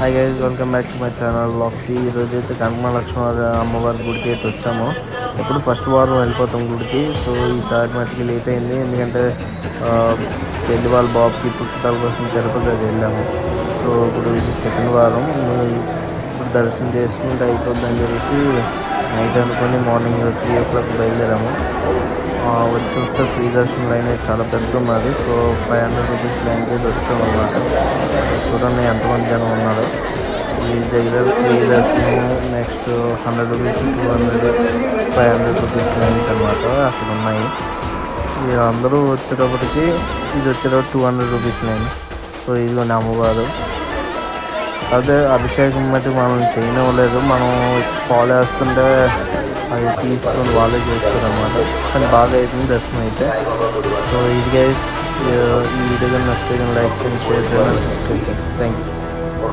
Hi guys welcome back to my channel vlogs ఈ రోజు అయితే కనకమ లక్ష్మణ అమ్మవారి గుడికి అయితే వచ్చాము. ఇప్పుడు ఫస్ట్ వారం వెళ్ళిపోతాం గుడికి సో ఈసారి మట్టుకి లేట్ అయింది. ఎందుకంటే చెల్లి వాళ్ళ బాబుకి పుట్టుకల కోసం తిరుపతి అది వెళ్ళాము. సో ఇప్పుడు ఇది సెకండ్ వారం. ఇప్పుడు దర్శనం చేసుకుంటే అయిపోద్దని చెప్పేసి నైట్ అనుకొని మార్నింగ్ త్రీ ఓ క్లాక్ బయలుదేరాము. వచ్చి చూస్తే ఫ్రీ దర్శనం లైన్ అయితే చాలా పెద్ద ఉన్నది సో ఫైవ్ హండ్రెడ్ రూపీస్ లైన్కి అయితే వచ్చాం చూడండి ఎంతమంది జనం ఉన్నారు. ఈ దగ్గర ఫ్రీ దర్శనం next hundred rupees two hundred five hundred rupees lines అనమాట అక్కడ ఉన్నాయి వీళ్ళందరూ అందరూ వచ్చేటప్పటికి ఇది వచ్చేటప్పుడు two hundred rupees line so ఇదిగోండి అమ్మవారు అదే అభిషేకం బట్టి మనం చేయనివ్వలేదు. మనం ఫాలో వేస్తుంటే అవి తీసుకొని వాళ్ళే చేస్తారు అనమాట కానీ బాగా అవుతుంది దర్శనం అయితే. సో ఇది గైస్ ఈ వీడియో కానీ నచ్చితే కానీ లైక్ చేయండి షేర్ చేయండి సబ్స్క్రైబ్ చేయండి థ్యాంక్ యూ